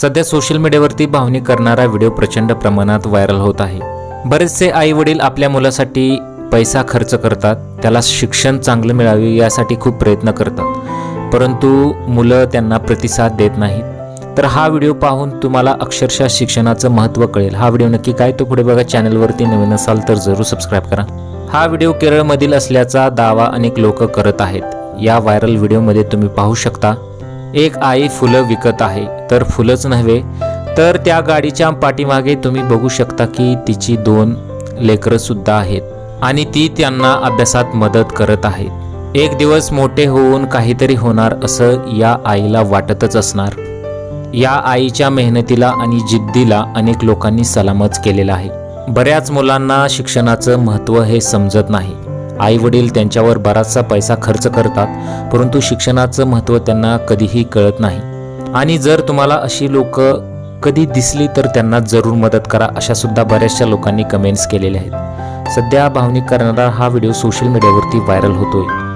सध्या सोशल मीडियावरती भावनिक करणारा व्हिडिओ प्रचंड प्रमाणात व्हायरल होत आहे. बरेचसे आई वडील आपल्या मुलासाठी पैसा खर्च करतात त्याला शिक्षण चांगलं मिळावे यासाठी खूप प्रयत्न करतात. परंतु मुलं त्यांना प्रतिसाद देत नाहीत. तर हा व्हिडिओ पाहून तुम्हाला अक्षरशः शिक्षणाचं महत्त्व कळेल. हा व्हिडिओ नक्की काय तो पुढे बघा. चॅनलवरती नवीन असाल तर जरूर सबस्क्राईब करा. हा व्हिडिओ केरळमधील असल्याचा दावा अनेक लोक करत आहेत. या व्हायरल व्हिडिओमध्ये तुम्ही पाहू शकता एक आई फुलं विकत आहे. तर फुलंच नव्हे तर त्या गाडीच्या पाठीमागे तुम्ही बघू शकता की तिची दोन लेकरंसुद्धा आहेत आणि ती त्यांना अभ्यासात मदत करत आहे. एक दिवस मोठे होऊन काहीतरी होणार असं या आईला वाटतच असणार. या आईच्या मेहनतीला आणि जिद्दीला अनेक लोकांनी सलामच केलेला आहे. बऱ्याच मुलांना शिक्षणाचं महत्त्व हे समजत नाही. आई वडील त्यांच्यावर बराचसा पैसा खर्च करतात परंतु शिक्षणाचं महत्त्व त्यांना कधीही कळत नाही. आणि जर तुम्हाला अशी लोक कधी दिसली तर त्यांना जरूर मदत करा अशा सुद्धा बऱ्याचशा लोकांनी कमेंट्स केलेल्या आहेत. सध्या भावनिक करणारा हा व्हिडिओ सोशल मीडियावरती व्हायरल होतोय.